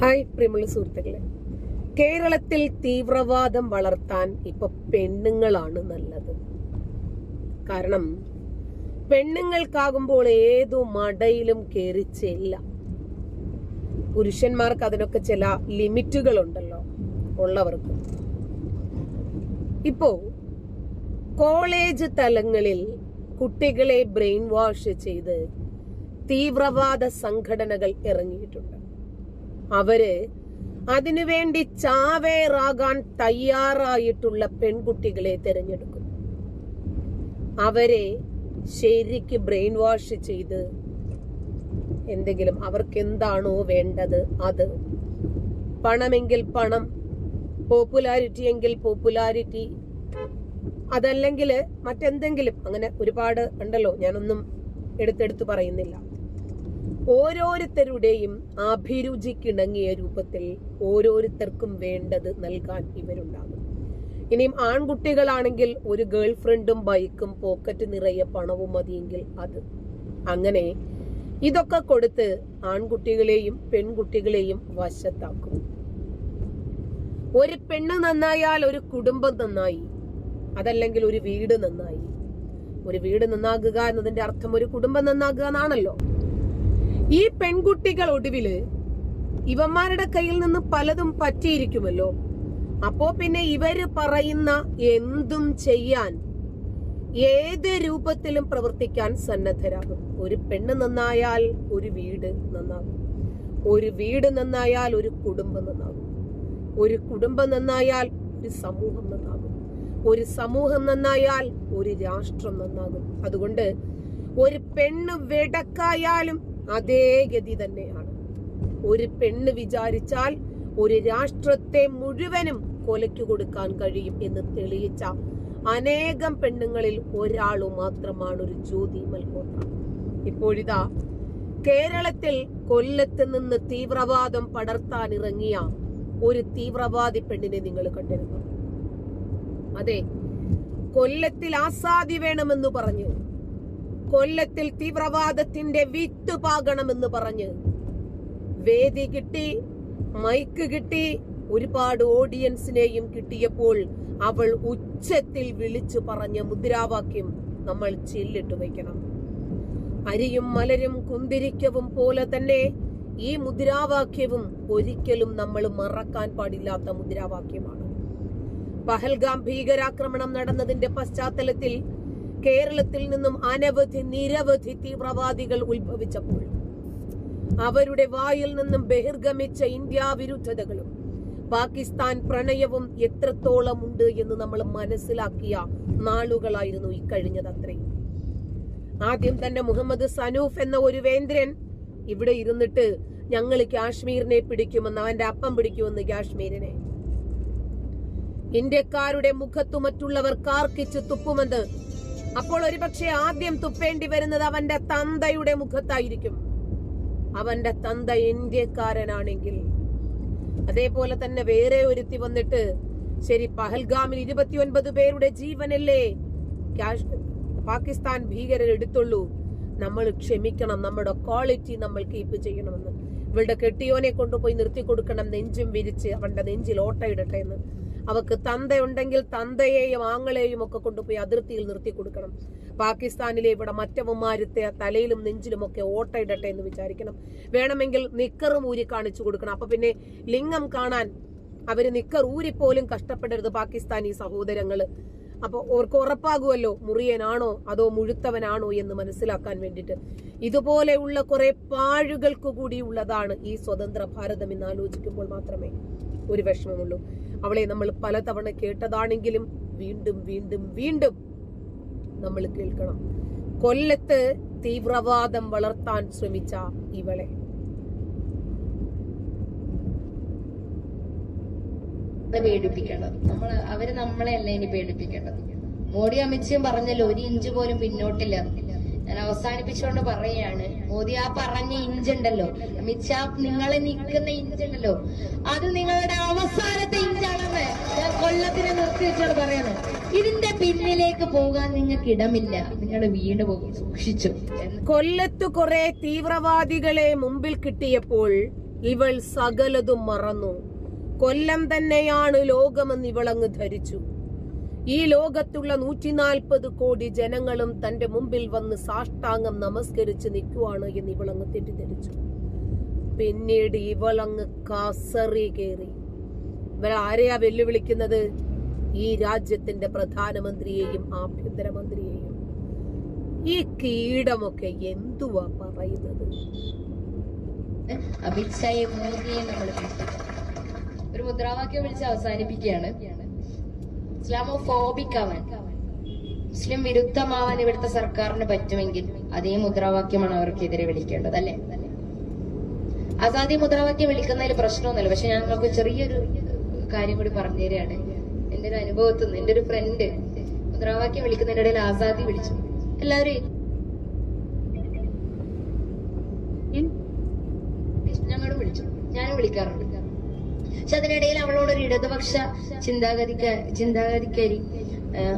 Hi പ്രിയമുള്ള സുഹൃത്തുക്കളെ. കേരളത്തിൽ തീവ്രവാദം വളർത്താൻ ഇപ്പൊ പെണ്ണുങ്ങളാണ് നല്ലത്. കാരണം പെണ്ണുങ്ങൾക്കാകുമ്പോൾ ഏതു മടയിലും കയറി ചെല്ല. പുരുഷന്മാർക്ക് അതിനൊക്കെ ചില ലിമിറ്റുകൾ ഉണ്ടല്ലോ ഉള്ളവർക്ക്. ഇപ്പോ കോളേജ് തലങ്ങളിൽ കുട്ടികളെ ബ്രെയിൻ വാഷ് ചെയ്ത് തീവ്രവാദ സംഘടനകൾ ഇറങ്ങിയിട്ടുണ്ട്. അവർ അതിനുവേണ്ടി ചാവേറാകാൻ തയ്യാറായിട്ടുള്ള പെൺകുട്ടികളെ തിരഞ്ഞെടുക്കും. അവരെ ശരിക്ക് ബ്രെയിൻ വാഷ് ചെയ്ത് എന്തെങ്കിലും അവർക്ക് എന്താണോ വേണ്ടത് അത്. പണമെങ്കിൽ പണം പോപ്പുലാരിറ്റി എങ്കിൽ പോപ്പുലാരിറ്റി അതല്ലെങ്കിൽ മറ്റെന്തെങ്കിലും. അങ്ങനെ ഒരുപാട് ഉണ്ടല്ലോ ഞാനൊന്നും എടുത്തെടുത്ത് പറയുന്നില്ല. ഓരോരുത്തരുടെയും അഭിരുചിക്കിണങ്ങിയ രൂപത്തിൽ ഓരോരുത്തർക്കും വേണ്ടത് നൽകാൻ ഇവരുണ്ടാകും. ഇനിയും ആൺകുട്ടികളാണെങ്കിൽ ഒരു ഗേൾ ഫ്രണ്ടും ബൈക്കും പോക്കറ്റ് നിറയെ പണവും മതിയെങ്കിൽ അത്. അങ്ങനെ ഇതൊക്കെ കൊടുത്ത് ആൺകുട്ടികളെയും പെൺകുട്ടികളെയും വശത്താക്കും. ഒരു പെണ്ണ് നന്നായാൽ ഒരു കുടുംബം നന്നായി അതല്ലെങ്കിൽ ഒരു വീട് നന്നായി. ഒരു വീട് നന്നാകുക എന്നതിന്റെ അർത്ഥം ഒരു കുടുംബം നന്നാകുക എന്നാണല്ലോ. ഈ പെൺകുട്ടികൾ ഒടുവിൽ ഇവന്മാരുടെ കയ്യിൽ നിന്ന് പലതും പറ്റിയിരിക്കുമല്ലോ. അപ്പോ പിന്നെ ഇവർ പറയുന്ന എന്തും ചെയ്യാൻ ഏത് രൂപത്തിലും പ്രവർത്തിക്കാൻ സന്നദ്ധരാകും. ഒരു പെണ്ണ് നന്നായാൽ ഒരു വീട് നന്നാകും. ഒരു വീട് നന്നായാൽ ഒരു കുടുംബം നന്നാകും. ഒരു കുടുംബം നന്നായാൽ ഒരു സമൂഹം നന്നാകും. ഒരു സമൂഹം നന്നായാൽ ഒരു രാഷ്ട്രം നന്നാകും. അതുകൊണ്ട് ഒരു പെണ്ണ് വെടക്കായാലും അതേ ഗതി തന്നെയാണ്. ഒരു പെണ്ണ് വിചാരിച്ചാൽ ഒരു രാഷ്ട്രത്തെ മുഴുവനും കൊലയ്ക്ക് കൊടുക്കാൻ കഴിയും എന്ന് തെളിയിച്ച അനേകം പെണ്ണുങ്ങളിൽ ഒരാളു മാത്രമാണ് ഒരു ജ്യോതി മൽഹോത്ര. ഇപ്പോഴിതാ കേരളത്തിൽ കൊല്ലത്ത് നിന്ന് തീവ്രവാദം പടർത്താൻ ഇറങ്ങിയ ഒരു തീവ്രവാദി പെണ്ണിനെ നിങ്ങൾ കണ്ടിരുന്നു. അതെ കൊല്ലത്തിൽ ആസാദി വേണമെന്ന് പറഞ്ഞു. കൊല്ലത്തിൽ തീവ്രവാദത്തിന്റെ വിത്ത് പാകണമെന്ന് പറഞ്ഞ് വേദി കിട്ടി മൈക്ക് കിട്ടി ഒരുപാട് ഓഡിയൻസിനെയും കിട്ടിയപ്പോൾ അവൾ ഉച്ചത്തിൽ വിളിച്ചു പറഞ്ഞ മുദ്രാവാക്യം നമ്മൾ ചില്ലിട്ട് വയ്ക്കണം. അരിയും മലരും കുന്തിരിക്കവും പോലെ തന്നെ ഈ മുദ്രാവാക്യവും ഒരിക്കലും നമ്മൾ മറക്കാൻ പാടില്ലാത്ത മുദ്രാവാക്യമാണ്. പഹൽഗാം ഭീകരാക്രമണം നടന്നതിന്റെ പശ്ചാത്തലത്തിൽ കേരളത്തിൽ നിന്നും അനവധി നിരവധി തീവ്രവാദികൾ ഉത്ഭവിച്ചപ്പോൾ അവരുടെ വായിൽ നിന്നും ബഹിർഗമിച്ച ഇന്ത്യ വിരുദ്ധതകളും പാകിസ്ഥാൻ പ്രണയവും എത്രത്തോളം ഉണ്ട് എന്ന് നമ്മൾ മനസ്സിലാക്കിയ നാളുകളായിരുന്നു ഇക്കഴിഞ്ഞത് അത്രയും. ആദ്യം തന്നെ മുഹമ്മദ് സനൂഫ് എന്ന ഒരു വേന്ദ്രൻ ഇവിടെ ഇരുന്നിട്ട് ഞങ്ങൾ കാശ്മീരിനെ പിടിക്കുമെന്ന് അവന്റെ അപ്പം പിടിക്കുമെന്ന് കാശ്മീരിനെ. ഇന്ത്യക്കാരുടെ മുഖത്തു മറ്റുള്ളവർ കാർക്കിച്ച് തുപ്പുമെന്ന് അപ്പോൾ ഒരുപക്ഷെ ആദ്യം തുപ്പേണ്ടി വരുന്നത് അവന്റെ തന്തയുടെ മുഖത്തായിരിക്കും. അവന്റെ തന്ത ഇന്ത്യക്കാരനാണെങ്കിൽ. അതേപോലെ തന്നെ വേറെ ഒരുത്തി വന്നിട്ട് ശരി പഹൽഗാമിൽ ഇരുപത്തിയൊൻപത് പേരുടെ ജീവനല്ലേ? പാകിസ്ഥാൻ ഭീകരർ എടുത്തുള്ളൂ. നമ്മൾ ക്ഷമിക്കണം നമ്മുടെ ക്വാളിറ്റി നമ്മൾ കീപ്പ് ചെയ്യണമെന്ന്. ഇവളുടെ കെട്ടിയോനെ കൊണ്ടുപോയി നിർത്തി കൊടുക്കണം നെഞ്ചും വിരിച്ച് അവന്റെ നെഞ്ചിൽ ഓട്ടയിടട്ടെ എന്ന്. അവക്ക് തന്തയുണ്ടെങ്കിൽ തന്തയെയും ആങ്ങളെയും ഒക്കെ കൊണ്ടുപോയി അതിർത്തിയിൽ നിർത്തി കൊടുക്കണം. പാകിസ്ഥാനിലെ ഇവിടെ മറ്റവന്മാരത്തെ തലയിലും നെഞ്ചിലും ഒക്കെ ഓട്ടയിടട്ടെ എന്ന് വിചാരിക്കണം. വേണമെങ്കിൽ നിക്കറും ഊരി കാണിച്ചു കൊടുക്കണം. അപ്പൊ പിന്നെ ലിംഗം കാണാൻ അവർ നിക്കർ ഊരിപ്പോലും കഷ്ടപ്പെടരുത് പാകിസ്ഥാനി സഹോദരങ്ങൾ. അപ്പൊ ഓർക്ക് ഉറപ്പാകുമല്ലോ മുറിയനാണോ അതോ മുഴുത്തവനാണോ എന്ന് മനസ്സിലാക്കാൻ വേണ്ടിയിട്ട്. ഇതുപോലെയുള്ള കുറെ പാഴുകൾക്ക് കൂടി ഉള്ളതാണ് ഈ സ്വതന്ത്ര ഭാരതം എന്ന് ആലോചിക്കുമ്പോൾ മാത്രമേ ഒരു വിഷമമുള്ളൂ. അവളെ നമ്മൾ പലതവണ കേട്ടതാണെങ്കിലും വീണ്ടും വീണ്ടും വീണ്ടും നമ്മൾ കേൾക്കണം. കൊല്ലത്ത് തീവ്രവാദം വളർത്താൻ ശ്രമിച്ച ഇവളെ. പേടിപ്പിക്കേണ്ടത്. നമ്മൾ അവർ നമ്മളെ അല്ല ഇനി പേടിപ്പിക്കേണ്ടത്? മോഡി അമിത്ഷയും പറഞ്ഞല്ലോ ഒരു ഇഞ്ച് പോലും പിന്നോട്ടില്ല ഞാൻ അവസാനിപ്പിച്ചുകൊണ്ട് പറയാണ് മോദി ആ പറഞ്ഞ ഇഞ്ച് ഉണ്ടല്ലോ അമിത്ഷാ നിങ്ങൾ നിൽക്കുന്ന ഇഞ്ച് ഉണ്ടല്ലോ അത് നിങ്ങളുടെ അവസാനത്തെ ഇഞ്ചാണെന്ന് ഞാൻ കൊല്ലത്തിന് നിർത്തി പറയുന്നത്. ഇതിന്റെ പിന്നിലേക്ക് പോകാൻ നിങ്ങൾക്ക് ഇടമില്ല നിങ്ങൾ വീണ് പോകും സൂക്ഷിച്ചു. കൊല്ലത്ത് കുറെ തീവ്രവാദികളെ മുമ്പിൽ കിട്ടിയപ്പോൾ ഇവൾ സകലതും മറന്നു. കൊല്ലം തന്നെയാണ് ലോകമെന്ന് ഇവളങ്ങ് ധരിച്ചു. ഈ ലോകത്തുള്ള നൂറ്റിനാൽപ്പത് കോടി ജനങ്ങളും തന്റെ മുമ്പിൽ വന്ന് സാഷ്ടാംഗം നമസ്കരിച്ച് നിൽക്കുവാണ് എന്ന് ഇവളങ്ങ് തെറ്റിദ്ധരിച്ചു. പിന്നീട് ഇവളങ്ങ് കസറി കയറി. ഇവരാരെയാ വെല്ലുവിളിക്കുന്നത്? ഈ രാജ്യത്തിന്റെ പ്രധാനമന്ത്രിയെയും ആഭ്യന്തരമന്ത്രിയെയും. ഈ കീടമൊക്കെ എന്തുവാ പറയുന്നത്? നമ്മൾ ഒരു മുദ്രാവാക്യം വിളിച്ച് അവസാനിപ്പിക്കുകയാണ്. ഇസ്ലാമോഫോബിക് ആവാൻ മുസ്ലിം വിരുദ്ധമാവാൻ ഇവിടുത്തെ സർക്കാരിന് പറ്റുമെങ്കിൽ അതേ മുദ്രാവാക്യമാണ് അവർക്കെതിരെ വിളിക്കേണ്ടത് അല്ലെ ആസാദി മുദ്രാവാക്യം വിളിക്കുന്നതിൽ പ്രശ്നമൊന്നുമില്ല. പക്ഷെ ഞാൻ നിങ്ങൾക്ക് ചെറിയൊരു കാര്യം കൂടി പറഞ്ഞു തരികയാണ്. എന്റെ ഒരു അനുഭവത്തിൽ നിന്ന് എന്റെ ഒരു ഫ്രണ്ട് മുദ്രാവാക്യം വിളിക്കുന്നതിന്റെ ഇടയിൽ ആസാദി വിളിച്ചു. എല്ലാവരും ഞങ്ങളും വിളിച്ചു. ഞാനും വിളിക്കാറുണ്ട്. പക്ഷെ അതിനിടയിൽ അവളോട് ഒരു ഇടതുപക്ഷ ചിന്താഗതിക്ക ചിന്താഗതിക്കാരി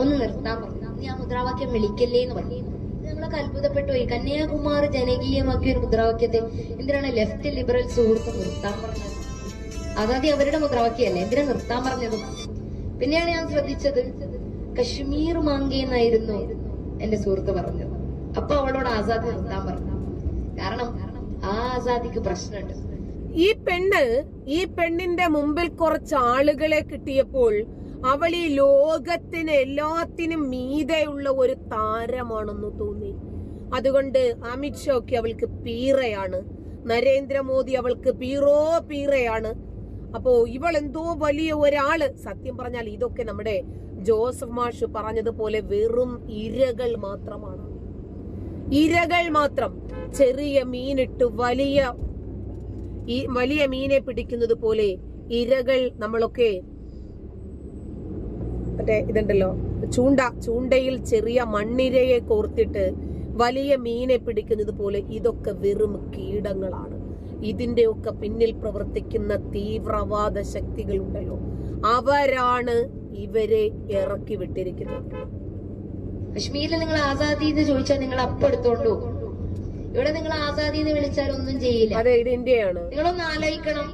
ഒന്ന് നിർത്താൻ പറഞ്ഞു. നീ ആ മുദ്രാവാക്യം വിളിക്കല്ലേ എന്ന് പറഞ്ഞു. നമ്മളൊക്കെ അത്ഭുതപ്പെട്ടു പോയി കന്യാകുമാർ ജനകീയമാക്കിയ ഒരു മുദ്രാവാക്യത്തെ എന്തിനാണ് ലെഫ്റ്റ് ലിബറൽ സുഹൃത്ത് നിർത്താൻ പറഞ്ഞത്? അതാദ്യം അവരുടെ മുദ്രാവാക്യല്ലേ എന്തിനാ നിർത്താൻ പറഞ്ഞത്? പിന്നെയാണ് ഞാൻ ശ്രദ്ധിച്ചത് കശ്മീർ മാങ്കി എന്നായിരുന്നു എന്റെ സുഹൃത്ത് പറഞ്ഞത്. അപ്പൊ അവളോട് ആസാദി നിർത്താൻ പറഞ്ഞു. കാരണം ആ ആസാദിക്ക് പ്രശ്നമുണ്ട്. ഈ പെണ്ണ് ഈ പെണ്ണിന്റെ മുമ്പിൽ കുറച്ച് ആളുകളെ കിട്ടിയപ്പോൾ അവൾ ഈ ലോകത്തിന് എല്ലാത്തിനും മീതെയുള്ള ഒരു താരമാണെന്ന് തോന്നി. അതുകൊണ്ട് അമിത്ഷാക്ക് അവൾക്ക് പീറയാണ്. നരേന്ദ്രമോദി അവൾക്ക് പീറോ പീറയാണ്. അപ്പോ ഇവൾ എന്തോ വലിയ ഒരാൾ. സത്യം പറഞ്ഞാൽ ഇതൊക്കെ നമ്മുടെ ജോസഫ് മാഷ് പറഞ്ഞതുപോലെ വെറും ഇരകൾ മാത്രമാണ്. ഇരകൾ മാത്രം. ചെറിയ മീനിട്ട് വലിയ ഈ വലിയ മീനെ പിടിക്കുന്നത് പോലെ ഇരകൾ നമ്മളൊക്കെ മറ്റേ ഇതുണ്ടല്ലോ ചൂണ്ട ചൂണ്ടയിൽ ചെറിയ മണ്ണിരയെ കോർത്തിട്ട് വലിയ മീനെ പിടിക്കുന്നത് പോലെ ഇതൊക്കെ വെറും കീടങ്ങളാണ്. ഇതിന്റെയൊക്കെ പിന്നിൽ പ്രവർത്തിക്കുന്ന തീവ്രവാദ ശക്തികളുണ്ടല്ലോ അവരാണ് ഇവരെ ഇറക്കി വിട്ടിരിക്കുന്നത്. കശ്മീരിൽ നിങ്ങൾ ആസാദി എന്ന് ചോദിച്ചാൽ നിങ്ങൾ അപ്പം എടുത്തോണ്ട്. പോകും ഇവിടെ നിങ്ങൾ ആസാദി എന്ന് വിളിച്ചാൽ ഒന്നും ചെയ്യില്ല. അതെ ഇത് ഇന്ത്യയാണ്. നിങ്ങളൊന്ന് ആലോചിക്കണം.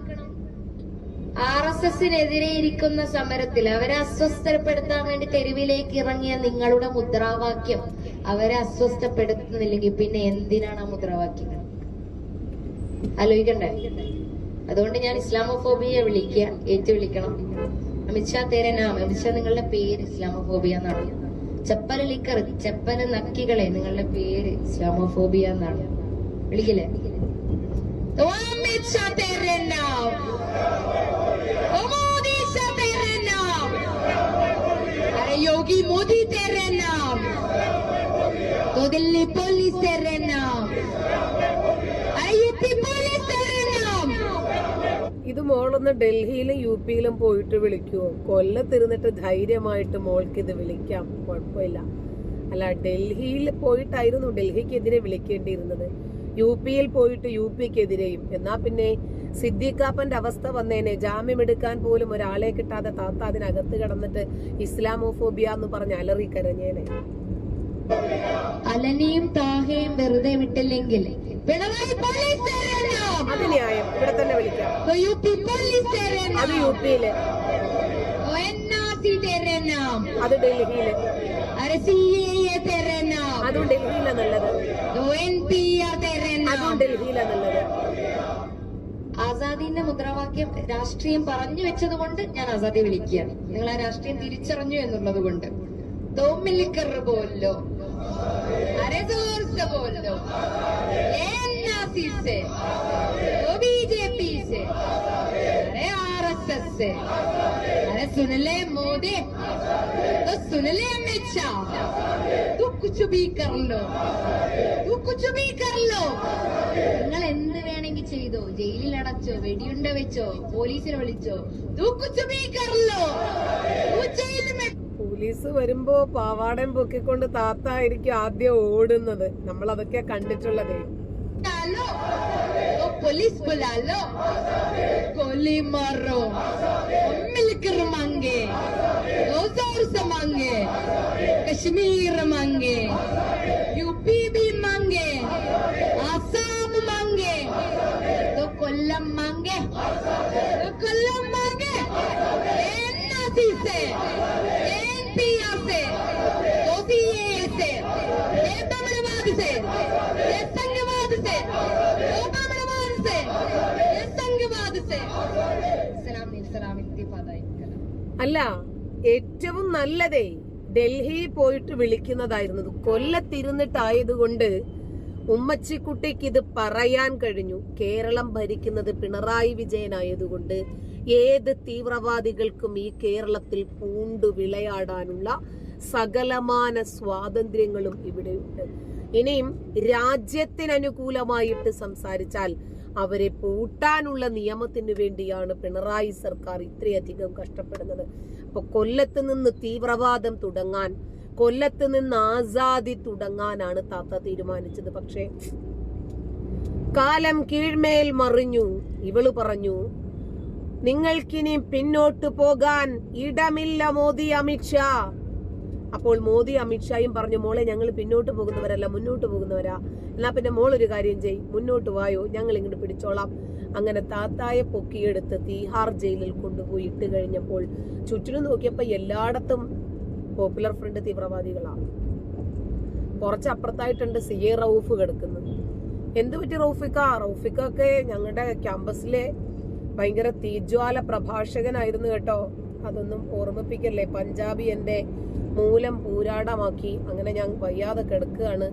ആർ എസ് എസിനെതിരെ ഇരിക്കുന്ന സമരത്തിൽ അവരെ അസ്വസ്ഥപ്പെടുത്താൻ വേണ്ടി തെരുവിലേക്ക് ഇറങ്ങിയ നിങ്ങളുടെ മുദ്രാവാക്യം അവരെ അസ്വസ്ഥപ്പെടുത്തുന്നില്ലെങ്കിൽ പിന്നെ എന്തിനാണ് ആ മുദ്രാവാക്യങ്ങൾ ആലോചിക്കണ്ടേ? അതുകൊണ്ട് ഞാൻ ഇസ്ലാമോഫോബിയെ വിളിക്കുക ഏറ്റു വിളിക്കണം അമിത്ഷാ തേരനാം അമിത്ഷാ നിങ്ങളുടെ പേര് ഇസ്ലാമോഫോബിയ എന്നാണ്. ചെപ്പല ലിക്കർ ചെപ്പല നക്കികളെ നിങ്ങളുടെ പേര് ഇസ്ലാമോഫോബിയ എന്നാണ് വിളിക്കില്ലേ ഓ അമിത്ഷാ തേരെ നാം ओ मोदी सा तेरे नाम अरे योगी मोदी तेरे नाम तो दिल्ली पुलिस तेरे नाम ഇത് മോളൊന്ന് ഡൽഹിയിലും യു പിയിലും പോയിട്ട് വിളിക്കുവോ? കൊല്ലത്തിരുന്നിട്ട് ധൈര്യമായിട്ട് മോൾക്ക് ഇത് വിളിക്കാം. കുഴപ്പമില്ല. അല്ല ഡൽഹിയിൽ പോയിട്ടായിരുന്നു ഡൽഹിക്കെതിരെ വിളിക്കേണ്ടിയിരുന്നത്. യു പിയിൽ പോയിട്ട് യു പിക്കെതിരെയും എന്നാ പിന്നെ സിദ്ദീഖാപ്പന്റെ അവസ്ഥ വന്നേനെ. ജാമ്യം എടുക്കാൻ പോലും ഒരാളെ കിട്ടാതെ താത്ത അതിനകത്ത് കിടന്നിട്ട് ഇസ്ലാമോഫോബിയ എന്ന് പറഞ്ഞ് അലറി കരഞ്ഞേനെ. അലനിയും താഹയും വെറുതെ വിട്ടില്ലെങ്കിൽ അത് ന്യായം. ഇവിടെ തന്നെ വിളിക്കാം. അത് യു അത് ഡൽഹിയിൽ. നല്ലത്. ആസാദിന്റെ മുദ്രാവാക്യം രാഷ്ട്രീയം പറഞ്ഞു വെച്ചത് കൊണ്ട് ഞാൻ ആസാദി വിളിക്കുകയാണ്. നിങ്ങൾ ആ രാഷ്ട്രീയം തിരിച്ചറിഞ്ഞു എന്നുള്ളത് കൊണ്ട്. തോമ്മില്ലിക്കറ് പോലോ. बोलो अरे जोर से बोलो ये एनआरसी से वो बीजेपी से अरे आरएसएस से अरे सुन ले मोदी तो सुन ले अमित शाह तू कुछ भी कर लो तू कुछ भी कर लो നിങ്ങൾ എന്ത് വേണമെങ്കിൽ ചെയ്തോ ജയിലിൽ അടച്ചോ വെടിയുണ്ട വെച്ചോ പോലീസിനെ വിളിച്ചോ തൂ കുച്ച് ഭീ കർ ലോ തൂ ജയിൽ മേ പോലീസ് വരുമ്പോ പാവാടയും പൊക്കിക്കൊണ്ട് താത്ത ആയിരിക്കും ആദ്യം ഓടുന്നത്. നമ്മൾ അതൊക്കെ കണ്ടിട്ടുള്ളത് ബി ആസാം കൊല്ലം മാങ്ങേ. അല്ല ഏറ്റവും നല്ലതേ ഡൽഹി പോയിട്ട് വിളിക്കുന്നതായിരുന്നത് കൊല്ലത്തിരുന്നിട്ടായതുകൊണ്ട് ഉമ്മച്ചിക്കുട്ടിക്ക് ഇത് പറയാൻ കഴിഞ്ഞു. കേരളം ഭരിക്കുന്നത് പിണറായി വിജയനായതുകൊണ്ട് ഏത് തീവ്രവാദികൾക്കും ഈ കേരളത്തിൽ പൂണ്ടു വിളയാടാനുള്ള സകലമാന സ്വാതന്ത്ര്യങ്ങളും ഇവിടെയുണ്ട് ഇനിയും രാജ്യത്തിനനുകൂലമായിട്ട് സംസാരിച്ചാൽ അവരെ പൂട്ടാനുള്ള നിയമത്തിന് വേണ്ടിയാണ് പിണറായി സർക്കാർ ഇത്രയധികം കഷ്ടപ്പെടുന്നത്. അപ്പൊ കൊല്ലത്ത് നിന്ന് തീവ്രവാദം തുടങ്ങാൻ കൊല്ലത്ത് നിന്ന് ആസാദി തുടങ്ങാനാണ് താത്ത തീരുമാനിച്ചത്. പക്ഷേ കാലം കീഴ്മേൽ മറിഞ്ഞു. ഇവൾ പറഞ്ഞു നിങ്ങൾക്കിനി പിന്നോട്ട് പോകാൻ ഇടമില്ല മോദി അമിത്ഷാ. അപ്പോൾ മോദി അമിത്ഷായും പറഞ്ഞു മോളെ ഞങ്ങൾ പിന്നോട്ട് പോകുന്നവരല്ല മുന്നോട്ട് പോകുന്നവരാ. എന്നാ പിന്നെ മോൾ ഒരു കാര്യം ചെയ് മുന്നോട്ട് വായോ ഞങ്ങൾ ഇങ്ങോട്ട് പിടിച്ചോളാം. അങ്ങനെ താത്തായെ പൊക്കിയെടുത്ത് തീഹാർ ജയിലിൽ കൊണ്ടുപോയി ഇട്ട് കഴിഞ്ഞപ്പോൾ ചുറ്റിനും നോക്കിയപ്പോ എല്ലായിടത്തും പോപ്പുലർ ഫ്രണ്ട് തീവ്രവാദികളാണ്. കുറച്ച് അപ്പുറത്തായിട്ടുണ്ട് സി എ റൌഫ് കിടക്കുന്നത്. എന്ത് പറ്റി റൌഫിക്ക? റൌഫിക്കൊക്കെ ഞങ്ങളുടെ ക്യാമ്പസിലെ ഭയങ്കര തീജ്വാല പ്രഭാഷകനായിരുന്നു കേട്ടോ. അതൊന്നും ഓർമ്മിപ്പിക്കല്ലേ പഞ്ചാബി എന്റെ മൂലം പൂരാടമാക്കി അങ്ങനെ ഞാൻ വയ്യാതെ കിടക്കുകയാണ്.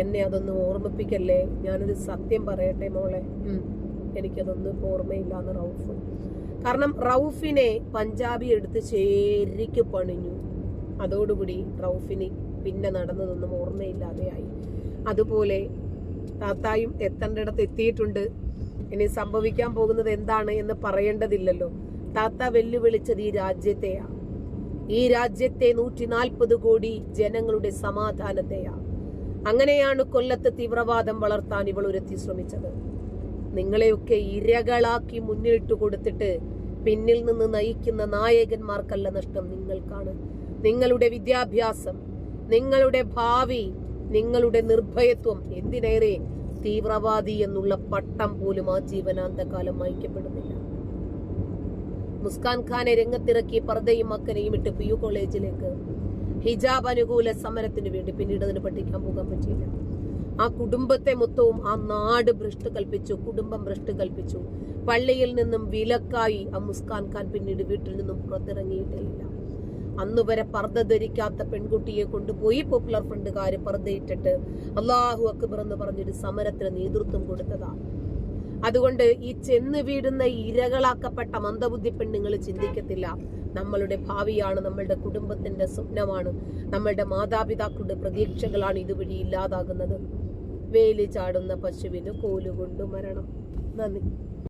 എന്നെ അതൊന്ന് ഓർമ്മിപ്പിക്കല്ലേ? ഞാനൊരു സത്യം പറയട്ടെ മോളെ. എനിക്കതൊന്നും ഇപ്പൊ ഓർമ്മയില്ലാന്ന് റൌഫ്. കാരണം റൌഫിനെ പഞ്ചാബി എടുത്ത് ശരിക്ക് പണിഞ്ഞു. അതോടുകൂടി റൌഫിന് പിന്നെ നടന്നതൊന്നും ഓർമ്മയില്ലാതെയായി അതുപോലെ താത്തായും എത്തേണ്ടിടത്ത് എത്തിയിട്ടുണ്ട്. ഇനി സംഭവിക്കാൻ പോകുന്നത് എന്താണ് എന്ന് പറയേണ്ടതില്ലല്ലോ. താത്ത വെല്ലുവിളിച്ചത് ഈ രാജ്യത്തെയാ. ഈ രാജ്യത്തെ നൂറ്റി നാൽപ്പത് കോടി ജനങ്ങളുടെ സമാധാനത്തെയാണ് അങ്ങനെയാണ് കൊല്ലത്ത് തീവ്രവാദം വളർത്താൻ ഇവൾ ഒരുത്തി ശ്രമിച്ചത്. നിങ്ങളെയൊക്കെ ഇരകളാക്കി മുന്നിലിട്ട് കൊടുത്തിട്ട് പിന്നിൽ നിന്ന് നയിക്കുന്ന നായകന്മാർക്കല്ല നഷ്ടം നിങ്ങൾക്കാണ്. നിങ്ങളുടെ വിദ്യാഭ്യാസം നിങ്ങളുടെ ഭാവി നിങ്ങളുടെ നിർഭയത്വം എന്തിനേറെ തീവ്രവാദി എന്നുള്ള പട്ടം പോലും ആ ജീവനാന്തകാലം വായിക്കപ്പെടുന്നില്ല മുസ്കാൻ ഖാനെ രംഗത്തിറക്കി പർദ്ദയും മക്കനെയും ഇട്ട് പി യു കോളേജിലേക്ക്. ഹിജാബ് അനുകൂല സമരത്തിന് വേണ്ടി പിന്നീട് അതിന് പഠിക്കാൻ പോകാൻ പറ്റിയില്ല. ആ കുടുംബത്തെ മൊത്തവും ആ നാട് ഭ്രഷ്ട് കൽപ്പിച്ചു കുടുംബം ഭ്രഷ്ട് കൽപ്പിച്ചു. പള്ളിയിൽ നിന്നും വിലക്കായി ആ മുസ്കാൻ ഖാൻ പിന്നീട് വീട്ടിൽ നിന്നും പുറത്തിറങ്ങിയിട്ടില്ല. അന്ന് വരെ പർദ്ദ ധരിക്കാത്ത പെൺകുട്ടിയെ കൊണ്ടുപോയി പോപ്പുലർ ഫ്രണ്ടുകാര് പർദ്ദയിട്ടിട്ട് അള്ളാഹു അക്ബർ എന്ന് പറഞ്ഞൊരു സമരത്തിന് നേതൃത്വം കൊടുത്തതാണ് അതുകൊണ്ട് ഈ ചെന്ന് വീടുന്ന ഇരകളാക്കപ്പെട്ട മന്ദബുദ്ധി പെണ്ണുങ്ങൾ ചിന്തിക്കത്തില്ല. നമ്മളുടെ ഭാവിയാണ് നമ്മളുടെ കുടുംബത്തിന്റെ സ്വപ്നമാണ്. നമ്മളുടെ മാതാപിതാക്കളുടെ പ്രതീക്ഷകളാണ് ഇതുവഴി ഇല്ലാതാകുന്നത്. വേലി ചാടുന്ന പശുവിന് കോലുകൊണ്ട് മരണം. നന്ദി.